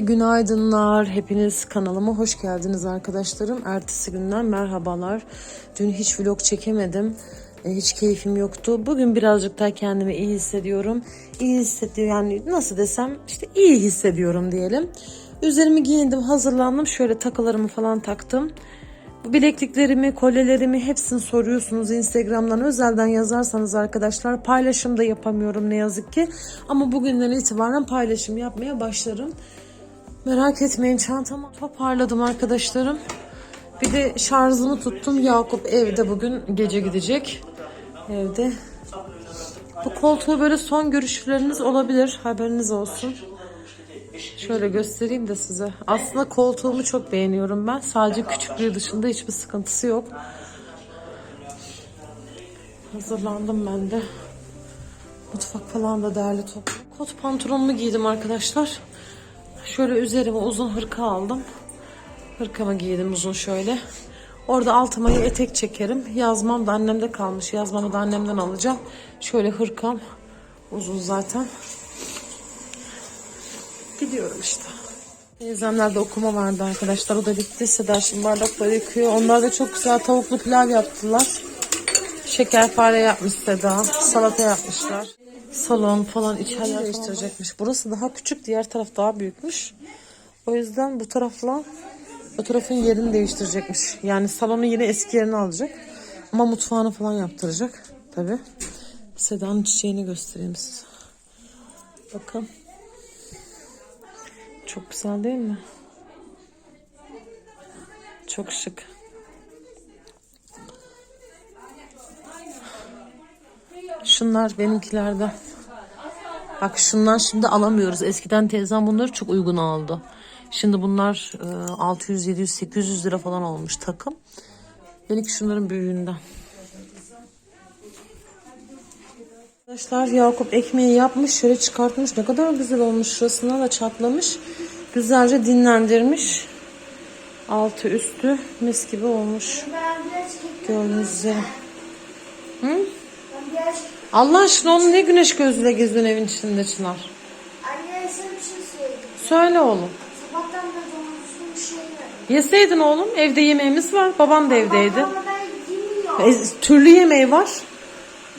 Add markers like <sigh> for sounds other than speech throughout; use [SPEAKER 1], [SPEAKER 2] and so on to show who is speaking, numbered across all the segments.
[SPEAKER 1] günaydınlar. Hepiniz kanalıma hoş geldiniz arkadaşlarım. Ertesi günden merhabalar. Dün hiç vlog çekemedim. E, Hiç keyfim yoktu. Bugün birazcık daha kendimi iyi hissediyorum. İyi hissediyorum yani nasıl desem işte iyi hissediyorum diyelim. Üzerimi giyindim, hazırlandım. Şöyle takılarımı falan taktım. Bu bilekliklerimi, kolyelerimi hepsini soruyorsunuz Instagram'dan özelden yazarsanız arkadaşlar paylaşım da yapamıyorum ne yazık ki. Ama bugünden itibaren paylaşım yapmaya başlarım. Merak etmeyin çantamı toparladım arkadaşlarım. Bir de şarjımı tuttum. Yakup evde bugün gece gidecek. Evde. Bu koltuğu böyle son görüşleriniz olabilir. Haberiniz olsun. Şöyle göstereyim de size. Aslında koltuğumu çok beğeniyorum ben. Sadece küçüklüğü dışında hiçbir sıkıntısı yok. Hazırlandım ben de. Mutfak falan da değerli toplu. Kot pantolonumu giydim arkadaşlar. Şöyle üzerime uzun hırka aldım. Hırkamı giydim uzun şöyle. Orada altıma etek çekerim. Yazmam da annemde kalmış. Yazmamı da annemden alacağım. Şöyle hırkam uzun zaten. Gidiyorum işte. Teyzemlerde okuma vardı arkadaşlar. O da bitti. Seda şimdi bardakları yıkıyor. Onlar da çok güzel tavuklu pilav yaptılar. Şekerpare yapmış Seda. Salata yapmışlar. Salon falan içeriler değiştirecekmiş. Burası daha küçük. Diğer taraf daha büyükmüş. O yüzden bu tarafla o tarafın yerini değiştirecekmiş. Yani salonu yine eski yerine alacak. Ama mutfağını falan yaptıracak. Tabi. Seda'nın çiçeğini göstereyim size. Bakın. Çok güzel değil mi? Çok şık. Şunlar benimkilerden. Bak şunlar şimdi alamıyoruz. Eskiden teyzem bunları çok uygun aldı. Şimdi bunlar e, 600, 700, 800 lira falan olmuş takım. Benimki şunların büyüğünden. Arkadaşlar Yakup ekmeği yapmış. Şöyle çıkartmış. Ne kadar güzel olmuş. Şurasına da çatlamış. Güzelce dinlendirmiş. Altı üstü mis gibi olmuş. Gördüğünüz üzere. Hı? Allah aşkına onu ne güneş gözüyle geziyorsun evin içinde Çınar?
[SPEAKER 2] Anne sana bir şey söyleyeyim.
[SPEAKER 1] Söyle oğlum.
[SPEAKER 2] Sabahtan beri donmuşsun bir şey yemedim.
[SPEAKER 1] Yeseydin oğlum. Evde yemeğimiz var. Baban da evdeydi.
[SPEAKER 2] Ama ben yemiyorum.
[SPEAKER 1] E, türlü yemeği var.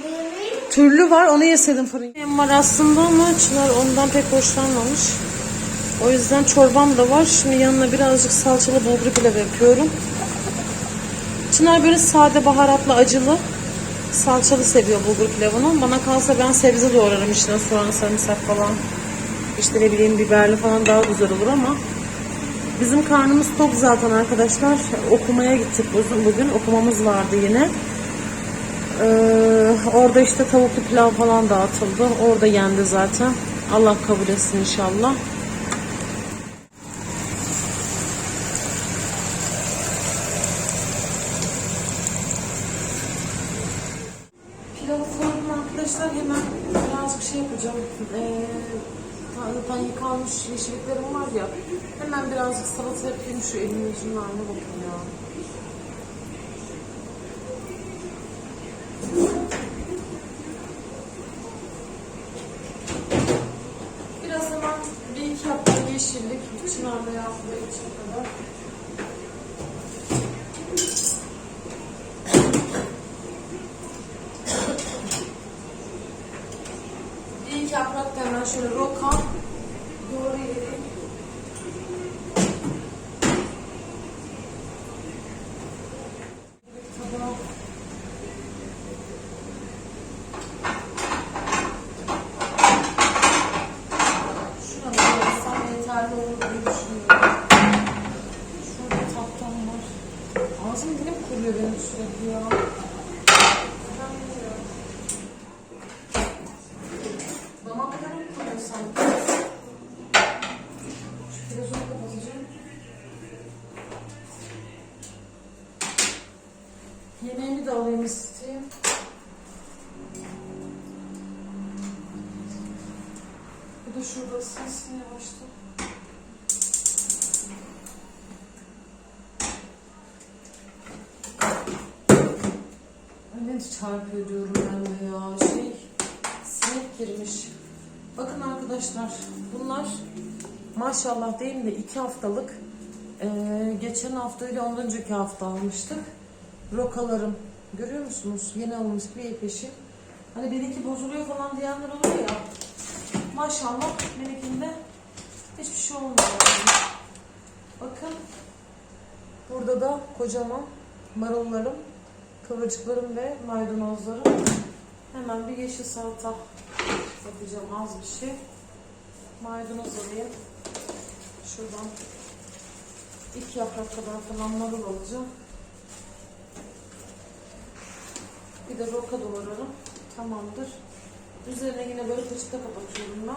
[SPEAKER 2] Yemeği?
[SPEAKER 1] Türlü var. Onu yeseydin fırın. Yemeğim var aslında ama Çınar ondan pek hoşlanmamış. O yüzden çorbam da var. Şimdi yanına birazcık salçalı bulgur pilav yapıyorum. Çınar böyle sade baharatlı acılı salçalı seviyor bulgur pilavını. Bana kalsa ben sebze doğrarım içine soğan, sarımsak falan. İşte ne bileyim biberli falan daha güzel olur ama bizim karnımız tok zaten arkadaşlar. Okumaya gittik bugün. bugün. Okumamız vardı yine. Ee, orada işte tavuklu pilav falan dağıtıldı. Orada yendi zaten. Allah kabul etsin inşallah. Pilavı koydum arkadaşlar. Hemen birazcık şey yapacağım. Ee, zaten yıkanmış yeşilliklerim var ya. Hemen birazcık salata yapayım. Şu elimin ucunun haline bakın ya. Biraz hemen bir iki yaprak yeşillik. Çınarda yaptığı için kadar. Bir iki yaprak da hemen şöyle roka doğru yedim. Tabağa Şuna da koysam yeterli olur diye düşünüyorum. Şurada tahtam var. Ağzım dilim kuruyor benim sürekli ya. Ben bilmiyorum. Damaklarım kuruyor sanki. Şu televizyonu kapatacağım. Yemeğimi de alayım isteyeyim. Bu da şurada ısınsın yavaştan. Ne çarpıyor diyorum ben de ya. Şey, sinek girmiş. Bakın arkadaşlar bunlar maşallah değil de iki haftalık ee, geçen hafta ile ondan önceki hafta almıştık. Rokalarım görüyor musunuz? Yeni alınmış bir yepeşi. Hani benimki bozuluyor falan diyenler oluyor ya. Maşallah benimkinde hiçbir şey olmuyor. Bakın burada da kocaman marullarım, kıvırcıklarım ve maydanozlarım. Hemen bir yeşil salata yapacağım az bir şey. Maydanoz alayım. Şuradan iki yaprak kadar falan marul alacağım. Bir de roka doğrarım. Tamamdır. Üzerine yine böyle peçete kapatıyorum ben.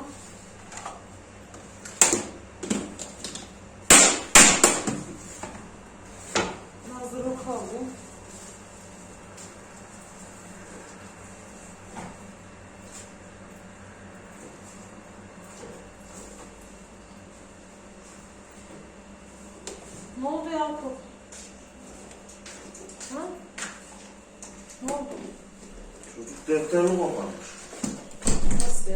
[SPEAKER 1] Ти, ти Рома. Ось,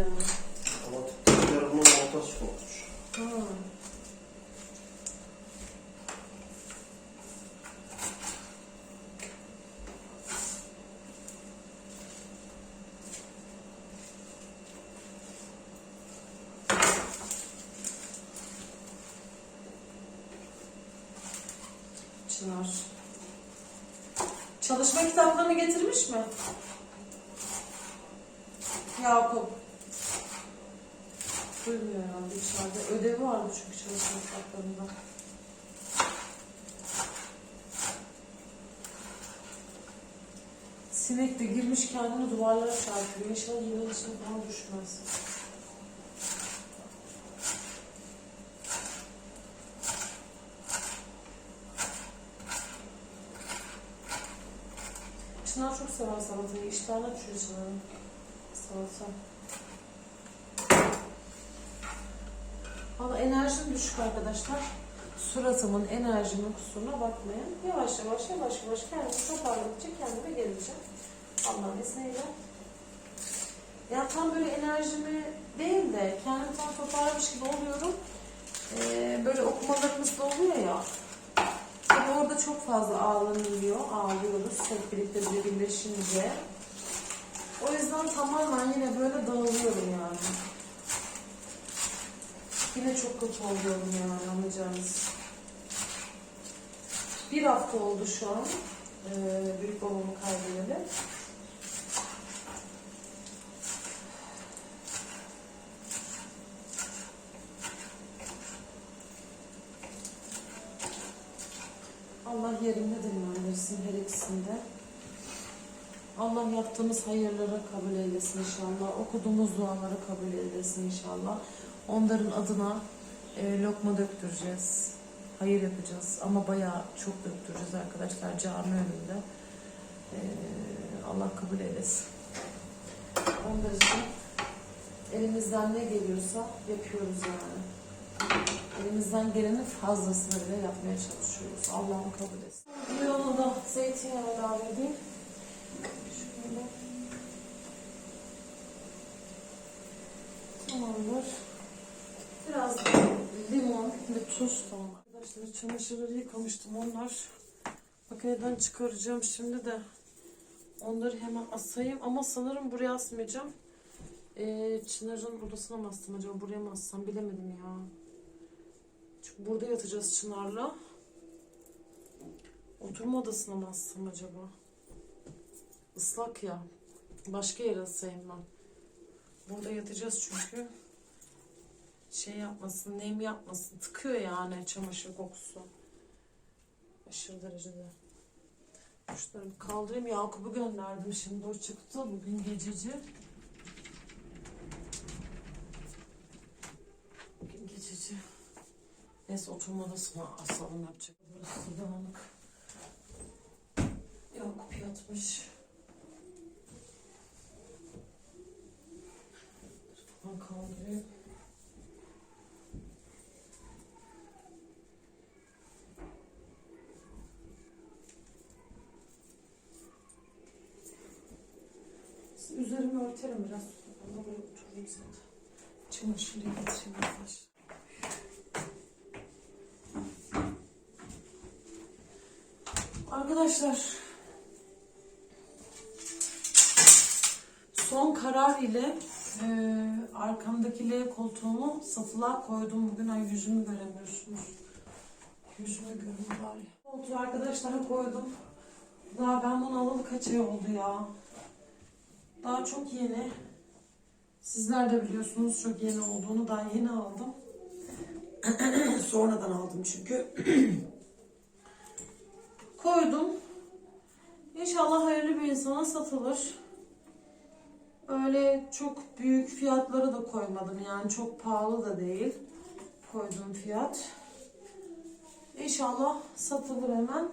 [SPEAKER 1] Sinek de girmiş kendini duvarlara çarpıyor. İnşallah yılın içine falan düşmez. Çınar çok sever salatayı. İştahına düşüyor Çınar'ın salata. Valla enerjim düşük arkadaşlar. Suratımın, enerjimin kusuruna bakmayın. Yavaş yavaş yavaş yavaş kendimi toparladıkça kendime geleceğim. Allah'ın izniyle. Ya tam böyle enerjimi değil de kendimi tam toparlamış gibi oluyorum. Ee, böyle okumalarımız da oluyor ya. Tabii orada çok fazla ağlanılıyor, ağlıyoruz hep birlikte bir birleşince. O yüzden tamamen yine böyle dağılıyorum yani. Yine çok kötü oluyorum yani anlayacağınız. Bir hafta oldu şu an. Ee, büyük babamı kaybedeli. Allah yerinde dinlendirsin her ikisinde. Allah yaptığımız hayırları kabul eylesin inşallah. Okuduğumuz duaları kabul eylesin inşallah. Onların adına e, lokma döktüreceğiz. Hayır yapacağız ama bayağı çok döktüreceğiz arkadaşlar cami önünde. E, Allah kabul eylesin. Onlar için elimizden ne geliyorsa yapıyoruz yani. Elimizden gelenin fazlasını bile yapmaya çalışıyoruz. Allah'ım kabul etsin. Bir onu da zeytinyağı ilave edeyim. Şöyle. Tamamdır. Biraz limon ve tuz falan. Arkadaşlar çamaşırları yıkamıştım onlar. Makineden çıkaracağım şimdi de. Onları hemen asayım ama sanırım buraya asmayacağım. Ee, Çınar'ın odasına mı astım acaba buraya mı assam bilemedim ya. Çünkü burada yatacağız Çınar'la. Oturma odasına mı assam acaba? Islak ya. Başka yere asayım ben. Burada yatacağız çünkü. Şey yapmasın, nem yapmasın. Tıkıyor yani çamaşır kokusu. Aşırı derecede. Şunları bir kaldırayım. Yakup'u gönderdim şimdi. O çıktı bugün gececi. Bugün gececi. Neyse oturma odasına asalım yapacak. Burası dağınık. Yakup yatmış. Falan kaldırayım. Üzerimi örterim biraz. Ama böyle oturayım zaten. Çamaşırı getireyim arkadaşlar. Arkadaşlar son karar ile e, arkamdaki L koltuğumu satılığa koydum. Bugün ay yüzümü göremiyorsunuz. Yüzümü görün bari. Koltuğu arkadaşlar koydum. Daha ben bunu alalı kaç ay oldu ya. Daha çok yeni. Sizler de biliyorsunuz çok yeni olduğunu daha yeni aldım. <clears throat> Sonradan aldım çünkü. <clears throat> Koydum. İnşallah hayırlı bir insana satılır. Öyle çok büyük fiyatları da koymadım. Yani çok pahalı da değil. Koyduğum fiyat. İnşallah satılır hemen.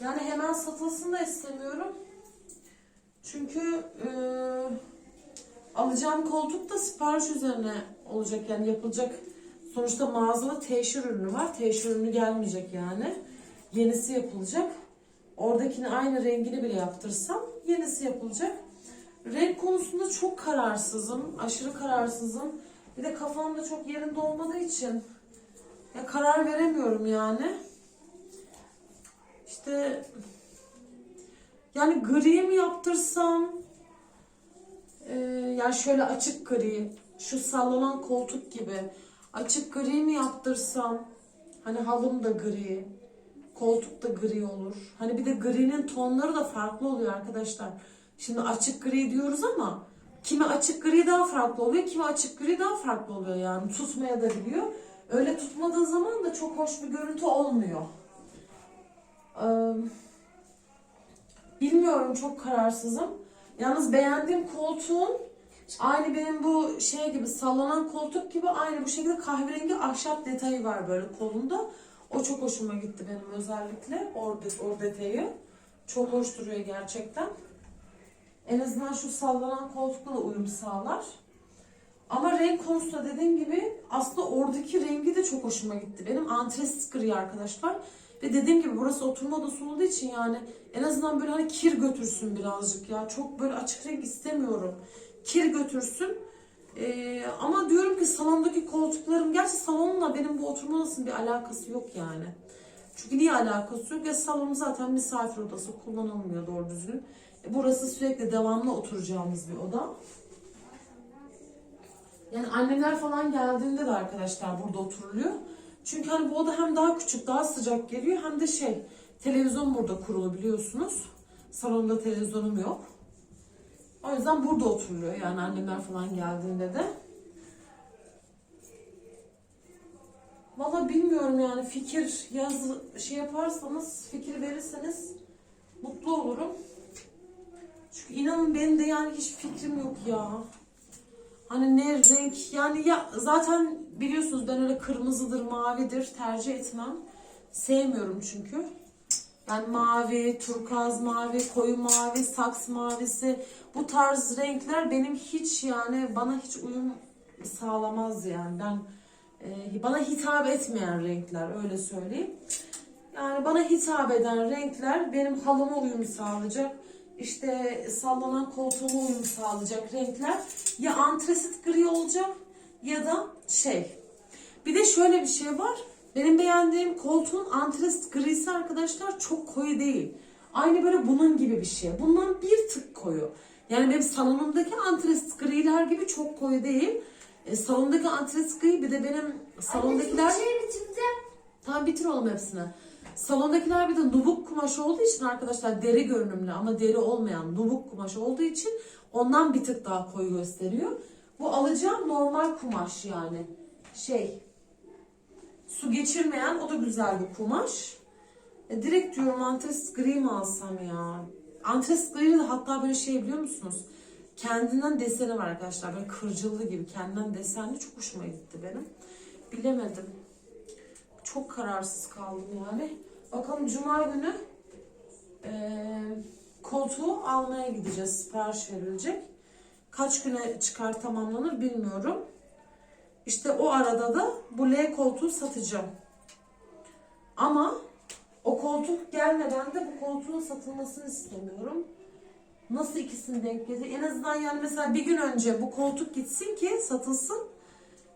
[SPEAKER 1] Yani hemen satılsın da istemiyorum. Çünkü eee, alacağım koltuk da sipariş üzerine olacak. Yani yapılacak. Sonuçta mağazada teşhir ürünü var. Teşhir ürünü gelmeyecek yani. Yenisi yapılacak. Oradakini aynı rengini bile yaptırsam yenisi yapılacak. Renk konusunda çok kararsızım. Aşırı kararsızım. Bir de kafamda çok yerinde olmadığı için ya karar veremiyorum yani. İşte yani gri mi yaptırsam ee, yani şöyle açık gri şu sallanan koltuk gibi açık gri mi yaptırsam hani halım da gri koltuk da gri olur. Hani bir de gri'nin tonları da farklı oluyor arkadaşlar. Şimdi açık gri diyoruz ama kimi açık gri daha farklı oluyor, kimi açık gri daha farklı oluyor yani tutmaya da biliyor. Öyle tutmadığı zaman da çok hoş bir görüntü olmuyor. Ee, bilmiyorum çok kararsızım. Yalnız beğendiğim koltuğun aynı benim bu şey gibi sallanan koltuk gibi aynı bu şekilde kahverengi ahşap detayı var böyle kolunda. O çok hoşuma gitti benim özellikle. O, o detayı. Çok hoş duruyor gerçekten. En azından şu sallanan koltukla uyum sağlar. Ama renk konusunda dediğim gibi aslında oradaki rengi de çok hoşuma gitti. Benim antresit gri arkadaşlar. Ve dediğim gibi burası oturma odası olduğu için yani en azından böyle hani kir götürsün birazcık ya. Çok böyle açık renk istemiyorum. Kir götürsün. Ee, ama diyorum ki salondaki koltuklarım, gerçi salonla benim bu oturma odasının bir alakası yok yani. Çünkü niye alakası yok? Ya salon zaten misafir odası kullanılmıyor doğru düzgün. E, burası sürekli devamlı oturacağımız bir oda. Yani annemler falan geldiğinde de arkadaşlar burada oturuluyor. Çünkü hani bu oda hem daha küçük, daha sıcak geliyor hem de şey televizyon burada kurulu biliyorsunuz. Salonda televizyonum yok. O yüzden burada oturuluyor yani annemler falan geldiğinde de. Valla bilmiyorum yani fikir yaz şey yaparsanız fikir verirseniz mutlu olurum. Çünkü inanın benim de yani hiç fikrim yok ya. Hani ne renk yani ya zaten biliyorsunuz ben öyle kırmızıdır mavidir tercih etmem. Sevmiyorum çünkü. Yani mavi, turkuaz mavi, koyu mavi, saks mavisi bu tarz renkler benim hiç yani bana hiç uyum sağlamaz yani. Ben e, bana hitap etmeyen renkler öyle söyleyeyim. Yani bana hitap eden renkler benim halıma uyum sağlayacak. İşte sallanan koltuğuma uyum sağlayacak renkler ya antresit gri olacak ya da şey. Bir de şöyle bir şey var. Benim beğendiğim koltuğun antresit grisi arkadaşlar çok koyu değil. Aynı böyle bunun gibi bir şey. Bundan bir tık koyu. Yani benim salonumdaki antresit griler gibi çok koyu değil. E, salondaki antresit gri bir de benim salondakiler...
[SPEAKER 2] Şey.
[SPEAKER 1] Tamam bitir oğlum hepsini. Salondakiler bir de nubuk kumaş olduğu için arkadaşlar deri görünümlü ama deri olmayan nubuk kumaş olduğu için ondan bir tık daha koyu gösteriyor. Bu alacağım normal kumaş yani. Şey su geçirmeyen o da güzel bir kumaş. E, direkt diyorum antres gri mi alsam ya? Antres gri de hatta böyle şey biliyor musunuz? Kendinden deseni var arkadaşlar. Böyle kırcıllı gibi kendinden desenli çok hoşuma gitti benim. Bilemedim. Çok kararsız kaldım yani. Bakalım cuma günü eee, koltuğu almaya gideceğiz. Sipariş verilecek. Kaç güne çıkar tamamlanır bilmiyorum. İşte o arada da bu L koltuğu satacağım. Ama o koltuk gelmeden de bu koltuğun satılmasını istemiyorum. Nasıl ikisini denk getir? En azından yani mesela bir gün önce bu koltuk gitsin ki satılsın.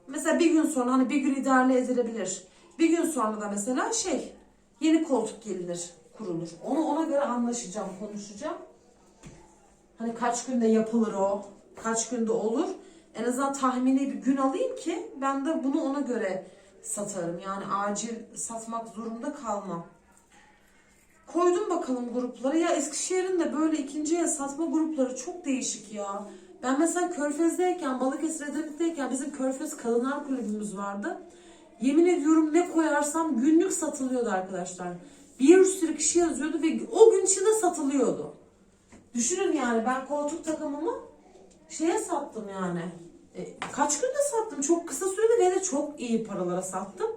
[SPEAKER 1] Mesela bir gün sonra hani bir gün idare edilebilir. Bir gün sonra da mesela şey yeni koltuk gelinir. kurulur. Onu ona göre anlaşacağım, konuşacağım. Hani kaç günde yapılır o, kaç günde olur. En azından tahmini bir gün alayım ki ben de bunu ona göre satarım. Yani acil satmak zorunda kalmam. Koydum bakalım grupları. Ya Eskişehir'in de böyle ikinci el satma grupları çok değişik ya. Ben mesela Körfez'deyken, Balıkesir Edremit'teyken bizim Körfez Kadınlar Kulübümüz vardı. Yemin ediyorum ne koyarsam günlük satılıyordu arkadaşlar. Bir sürü kişi yazıyordu ve o gün içinde satılıyordu. Düşünün yani ben koltuk takımımı şeye sattım yani. E, kaç günde sattım? Çok kısa sürede ve de çok iyi paralara sattım.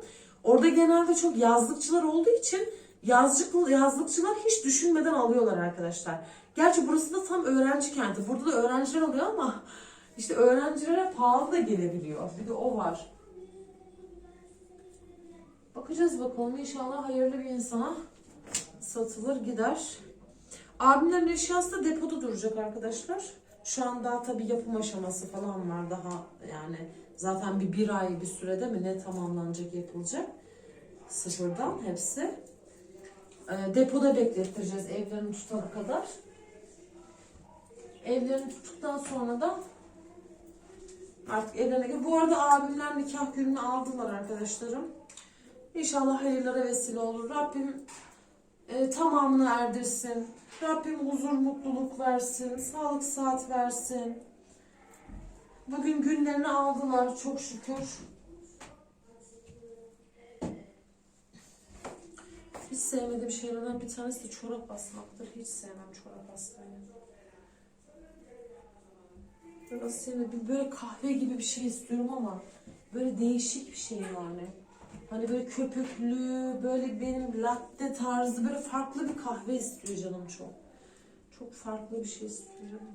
[SPEAKER 1] Orada genelde çok yazlıkçılar olduğu için yazlık, yazlıkçılar hiç düşünmeden alıyorlar arkadaşlar. Gerçi burası da tam öğrenci kenti. Burada da öğrenciler alıyor ama işte öğrencilere pahalı da gelebiliyor. Bir de o var. Bakacağız bakalım inşallah hayırlı bir insana satılır gider. Abimlerin eşyası da depoda duracak arkadaşlar. Şu an daha tabii yapım aşaması falan var daha yani zaten bir bir ay bir sürede mi ne tamamlanacak yapılacak. Sıfırdan hepsi. Ee, depoda beklettireceğiz evlerini tutana kadar. Evlerini tuttuktan sonra da artık evlerine. Bu arada abimler nikah gününü aldılar arkadaşlarım. İnşallah hayırlara vesile olur. Rabbim e, tamamını erdirsin. Rabbim huzur, mutluluk versin. Sağlık, saat versin. Bugün günlerini aldılar çok şükür. Hiç sevmediğim şeylerden bir tanesi de çorap asmaktır. Hiç sevmem çorap asmayı. Böyle sevmedim. Böyle kahve gibi bir şey istiyorum ama böyle değişik bir şey yani. Hani böyle köpüklü, böyle benim latte tarzı böyle farklı bir kahve istiyor canım çok. Çok farklı bir şey istiyorum.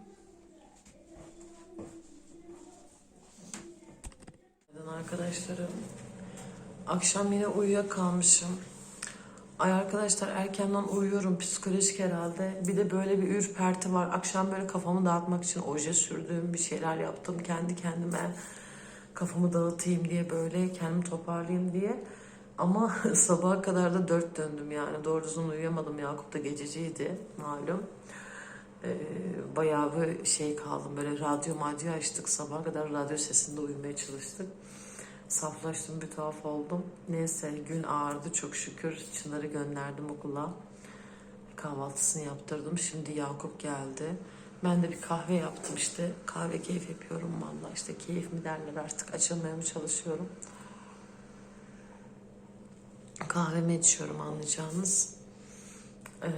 [SPEAKER 1] Arkadaşlarım, akşam yine uyuyakalmışım. Ay arkadaşlar erkenden uyuyorum psikolojik herhalde. Bir de böyle bir ürperti var. Akşam böyle kafamı dağıtmak için oje sürdüm, bir şeyler yaptım kendi kendime. Kafamı dağıtayım diye böyle kendimi toparlayayım diye. Ama <laughs> sabaha kadar da dört döndüm yani. Doğru düzgün uyuyamadım. Yakup da gececiydi malum. Ee, bayağı bir şey kaldım. Böyle radyo madyo açtık. Sabaha kadar radyo sesinde uyumaya çalıştık. Saflaştım, bir tuhaf oldum. Neyse gün ağırdı çok şükür. Çınar'ı gönderdim okula. Kahvaltısını yaptırdım. Şimdi Yakup geldi. Ben de bir kahve yaptım işte. Kahve keyif yapıyorum valla. işte keyif mi derler artık. Açılmaya mı çalışıyorum. Kahvemi içiyorum anlayacağınız. Ee,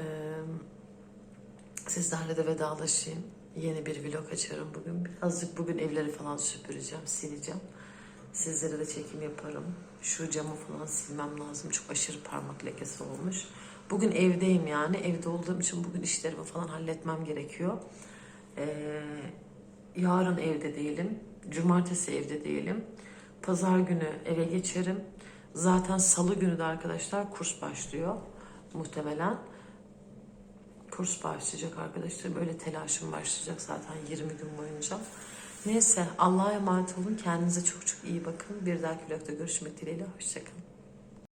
[SPEAKER 1] sizlerle de vedalaşayım. Yeni bir vlog açarım bugün. Birazcık bugün evleri falan süpüreceğim, sileceğim. Sizlere de çekim yaparım. Şu camı falan silmem lazım. Çok aşırı parmak lekesi olmuş. Bugün evdeyim yani. Evde olduğum için bugün işlerimi falan halletmem gerekiyor. Ee, yarın evde değilim. Cumartesi evde değilim. Pazar günü eve geçerim. Zaten salı günü de arkadaşlar kurs başlıyor. Muhtemelen. Kurs başlayacak arkadaşlar. Böyle telaşım başlayacak zaten 20 gün boyunca. Neyse Allah'a emanet olun. Kendinize çok çok iyi bakın. Bir dahaki vlogda görüşmek dileğiyle. Hoşçakalın.